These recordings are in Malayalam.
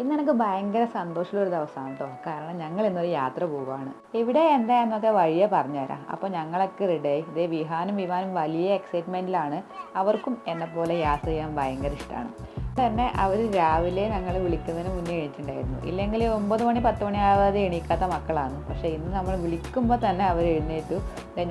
ഇന്ന് എനിക്ക് ഭയങ്കര സന്തോഷമുള്ള ഒരു ദിവസമാണ് കേട്ടോ കാരണം ഞങ്ങൾ ഇന്നൊരു യാത്ര പോവുകയാണ് എവിടെ എന്തായെന്നൊക്കെ വഴിയെ പറഞ്ഞുതരാം. അപ്പോൾ ഞങ്ങളൊക്കെ റെഡിയായി ഇതേ വിഹാനും വിഹാനും വലിയ എക്സൈറ്റ്മെന്റിലാണ് അവർക്കും എന്നെ പോലെ യാത്ര ചെയ്യാൻ ഭയങ്കര ഇഷ്ടമാണ് തന്നെ അവർ രാവിലെ ഞങ്ങൾ വിളിക്കുന്നതിന് മുന്നേ എഴുതിയിട്ടുണ്ടായിരുന്നു ഇല്ലെങ്കിൽ ഒമ്പത് മണി പത്ത് മണി ആവാതെ എണീക്കാത്ത മക്കളാണ്. പക്ഷേ ഇന്ന് നമ്മൾ വിളിക്കുമ്പോൾ തന്നെ അവർ എഴുന്നേറ്റു.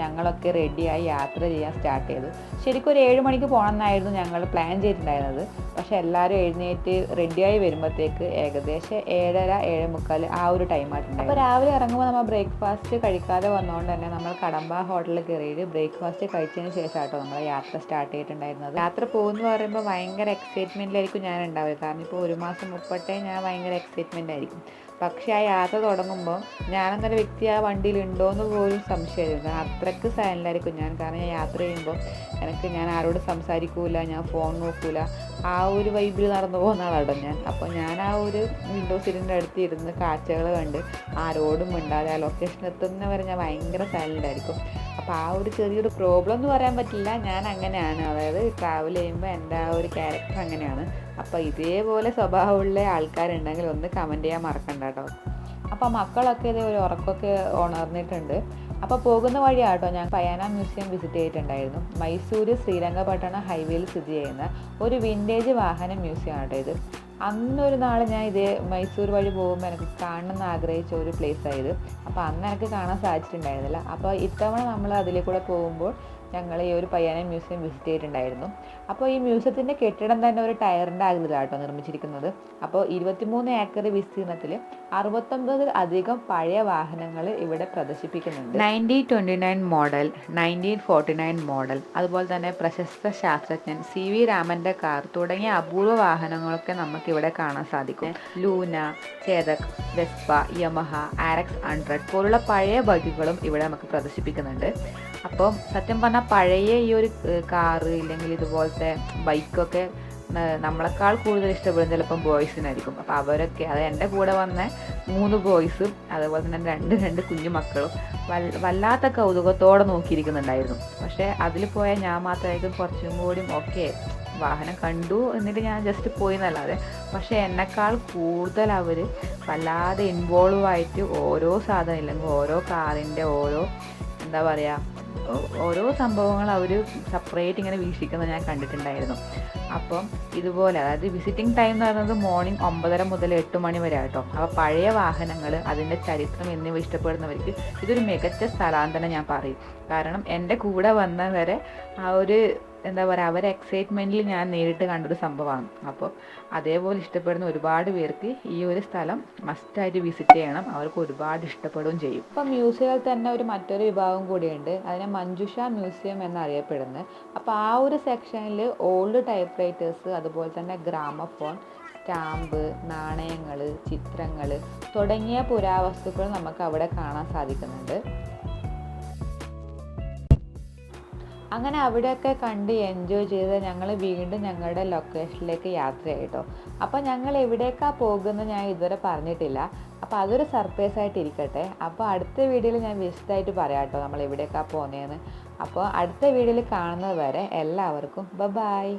ഞങ്ങളൊക്കെ റെഡിയായി യാത്ര ചെയ്യാൻ സ്റ്റാർട്ട് ചെയ്തു. ശരിക്കും ഒരു ഏഴ് മണിക്ക് പോകണമെന്നായിരുന്നു ഞങ്ങൾ പ്ലാൻ ചെയ്തിട്ടുണ്ടായിരുന്നത്. പക്ഷേ എല്ലാവരും എഴുന്നേറ്റ് റെഡിയായി വരുമ്പോഴത്തേക്ക് ഏകദേശം ഏഴര ഏഴ് മുക്കാൽ ആ ഒരു ടൈം ആയിട്ടുണ്ട്. അപ്പോൾ രാവിലെ ഇറങ്ങുമ്പോൾ നമ്മൾ ബ്രേക്ക്ഫാസ്റ്റ് കഴിക്കാതെ വന്നുകൊണ്ട് തന്നെ നമ്മൾ കടമ്പ ഹോട്ടലിൽ കയറിയിട്ട് ബ്രേക്ക്ഫാസ്റ്റ് കഴിച്ചതിന് ശേഷം നമ്മൾ യാത്ര സ്റ്റാർട്ട് ചെയ്തിട്ടുണ്ടായിരുന്നത്. യാത്ര പോകുന്നു പറയുമ്പോൾ ഭയങ്കര എക്സൈറ്റ്മെന്റിലായിരിക്കും ഞാൻ ഉണ്ടാവുക കാരണം ഇപ്പോൾ ഒരു മാസം മുപ്പട്ടേ ഞാൻ ഭയങ്കര എക്സൈറ്റ്മെന്റ് ആയിരിക്കും. പക്ഷേ ആ യാത്ര തുടങ്ങുമ്പോൾ ഞാനെന്നൊരു വ്യക്തി ആ വണ്ടിയിൽ ഉണ്ടോ എന്ന് പോലും സംശയമായിരുന്നു അത്രയ്ക്ക് സൈലന്റായിരിക്കും ഞാൻ. കാരണം ഞാൻ യാത്ര ചെയ്യുമ്പോൾ എനിക്ക് ഞാൻ ആരോട് സംസാരിക്കൂല ഞാൻ ഫോൺ നോക്കൂല. ആ ഒരു വൈബിൽ നടന്നു പോകുന്ന ആളാണ് ഞാൻ. അപ്പോൾ ഞാൻ ആ ഒരു വിൻഡോ സീറ്റിന്റെ അടുത്ത് ഇരുന്ന് കാഴ്ചകൾ കണ്ട് ആരോടും മിണ്ടാതെ ആ ലൊക്കേഷൻ എത്തുന്നവരെ ഞാൻ ഭയങ്കര സൈലന്റ് ആയിരിക്കും. അപ്പോൾ ആ ഒരു ചെറിയൊരു പ്രോബ്ലം എന്ന് പറയാൻ പറ്റില്ല. ഞാൻ അങ്ങനെയാണ്. അതായത് ട്രാവൽ ചെയ്യുമ്പോൾ എന്റെ ആ ഒരു ക്യാരക്ടർ അങ്ങനെയാണ്. അപ്പോൾ ഇതേപോലെ സ്വഭാവമുള്ള ആൾക്കാരുണ്ടെങ്കിൽ ഒന്ന് കമന്റ് ചെയ്യാൻ മറക്കണ്ട കേട്ടോ അപ്പോൾ മക്കളൊക്കെ ഇതേ ഒരു ഉറക്കമൊക്കെ ഉണർന്നിട്ടുണ്ട്. അപ്പോൾ പോകുന്ന വഴിയാട്ടോ ഞാൻ പയാന മ്യൂസിയം വിസിറ്റ് ചെയ്തിട്ടുണ്ടായിരുന്നു. മൈസൂർ ശ്രീരംഗപട്ടണ ഹൈവേയിൽ സ്ഥിതി ചെയ്യുന്ന ഒരു വിന്റേജ് വാഹന മ്യൂസിയം ആട്ടോ ഇത്. അന്നൊരു നാൾ ഞാൻ ഇതേ മൈസൂർ വഴി പോകുമ്പോൾ എനിക്ക് കാണണമെന്ന് ആഗ്രഹിച്ച ഒരു പ്ലേസ് ആയത് അപ്പോൾ അന്ന് എനിക്ക് കാണാൻ സാധിച്ചിട്ടുണ്ടായിരുന്നില്ല. അപ്പോൾ ഇത്തവണ നമ്മൾ അതിലേക്കൂടെ പോകുമ്പോൾ ഞങ്ങൾ ഈ ഒരു പയ്യാനെ മ്യൂസിയം വിസിറ്റ് ചെയ്തിട്ടുണ്ടായിരുന്നു. അപ്പോൾ ഈ മ്യൂസിയത്തിന്റെ കെട്ടിടം തന്നെ ഒരു ടയറിന്റെ ആകൃതിയിലാട്ടോ നിർമ്മിച്ചിരിക്കുന്നത്. അപ്പോൾ ഇരുപത്തിമൂന്ന് ഏക്കർ വിസ്തീർണത്തിൽ അറുപത്തൊമ്പതിൽ അധികം പഴയ വാഹനങ്ങൾ ഇവിടെ പ്രദർശിപ്പിക്കുന്നുണ്ട്. Nineteen twenty nine model nineteen forty nine model അതുപോലെ തന്നെ പ്രശസ്ത ശാസ്ത്രജ്ഞൻ സി വി രാമന്റെ കാർ തുടങ്ങിയ അപൂർവ വാഹനങ്ങളൊക്കെ നമുക്ക് ഇവിടെ കാണാൻ സാധിക്കും. Luna Chetak Vespa Yamaha RX hundred പോലുള്ള പഴയ ബൈക്കുകളും ഇവിടെ നമുക്ക് പ്രദർശിപ്പിക്കുന്നുണ്ട്. അപ്പം സത്യം പറഞ്ഞാൽ പഴയ ഈ ഒരു കാറ് ഇല്ലെങ്കിൽ ഇതുപോലത്തെ ബൈക്കൊക്കെ നമ്മളെക്കാൾ കൂടുതൽ ഇഷ്ടപ്പെടുന്ന ചിലപ്പം ബോയ്സിനായിരിക്കും. അപ്പോൾ അവരൊക്കെ അത് എന്റെ കൂടെ വന്ന മൂന്ന് ബോയ്സും അതുപോലെ തന്നെ രണ്ട് രണ്ട് കുഞ്ഞു മക്കളും വല്ലാത്ത കൗതുകത്തോടെ നോക്കിയിരിക്കുന്നുണ്ടായിരുന്നു. പക്ഷേ അതിൽ പോയ ഞാൻ മാത്രമായിരിക്കും കുറച്ചും കൂടിയും ഓക്കെ വാഹനം കണ്ടു എന്നിട്ട് ഞാൻ ജസ്റ്റ് പോയി എന്നല്ലാതെ. പക്ഷേ എന്നെക്കാൾ കൂടുതൽ അവർ വല്ലാതെ ഇൻവോൾവ് ആയിട്ട് ഓരോ സാധനം ഇല്ലെങ്കിൽ ഓരോ കാറിന്റെ ഓരോ എന്താ പറയുക ഓരോ സംഭവങ്ങൾ അവർ സെപ്പറേറ്റ് ഇങ്ങനെ വീക്ഷിക്കുന്നത് ഞാൻ കണ്ടിട്ടുണ്ടായിരുന്നു. അപ്പം ഇതുപോലെ അതായത് വിസിറ്റിംഗ് ടൈം എന്ന് പറയുന്നത് മോർണിംഗ് ഒമ്പതര മുതൽ എട്ട് മണി വരെ കേട്ടോ അപ്പോൾ പഴയ വാഹനങ്ങൾ അതിന്റെ ചരിത്രം എന്നിവ ഇഷ്ടപ്പെടുന്നവർക്ക് ഇതൊരു മികച്ച സ്ഥലം തന്നെ ഞാൻ പറയും. കാരണം എന്റെ കൂടെ വന്നവരെ ആ ഒരു എന്താ പറയുക അവരെ എക്സൈറ്റ്മെന്റിൽ ഞാൻ നേരിട്ട് കണ്ടൊരു സംഭവമാണ്. അപ്പോൾ അതേപോലെ ഇഷ്ടപ്പെടുന്ന ഒരുപാട് പേർക്ക് ഈ ഒരു സ്ഥലം മസ്റ്റായിട്ട് വിസിറ്റ് ചെയ്യണം. അവർക്ക് ഒരുപാട് ഇഷ്ടപ്പെടുകയും ചെയ്യും. ഇപ്പം മ്യൂസിയത്തിൽ തന്നെ ഒരു മറ്റൊരു വിഭാഗം കൂടിയുണ്ട്. അതിനെ മഞ്ജുഷ മ്യൂസിയം എന്നറിയപ്പെടുന്നത്. അപ്പോൾ ആ ഒരു സെക്ഷനിൽ ഓൾഡ് ടൈപ്പ് റൈറ്റേഴ്സ് അതുപോലെ തന്നെ ഗ്രാമഫോൺ സ്റ്റാമ്പ് നാണയങ്ങൾ ചിത്രങ്ങൾ തുടങ്ങിയ പുരാവസ്തുക്കൾ നമുക്ക് അവിടെ കാണാൻ സാധിക്കുന്നുണ്ട്. അങ്ങനെ അവിടെയൊക്കെ കണ്ട് എൻജോയ് ചെയ്ത് ഞങ്ങൾ വീണ്ടും ഞങ്ങളുടെ ലൊക്കേഷനിലേക്ക് യാത്രയായിട്ടോ. അപ്പോൾ ഞങ്ങൾ എവിടേക്കാണ് പോകുന്നത് ഞാൻ ഇതുവരെ പറഞ്ഞിട്ടില്ല. അപ്പോൾ അതൊരു സർപ്രൈസ് ആയിട്ട് ഇരിക്കട്ടെ. അപ്പോൾ അടുത്ത വീഡിയോയിൽ ഞാൻ വിശദമായിട്ട് പറയാം കേട്ടോ നമ്മൾ എവിടേക്കാണ് പോകുന്നതെന്ന് അപ്പോൾ അടുത്ത വീഡിയോയിൽ കാണുന്നത് വരെ എല്ലാവർക്കും ബ ബായ്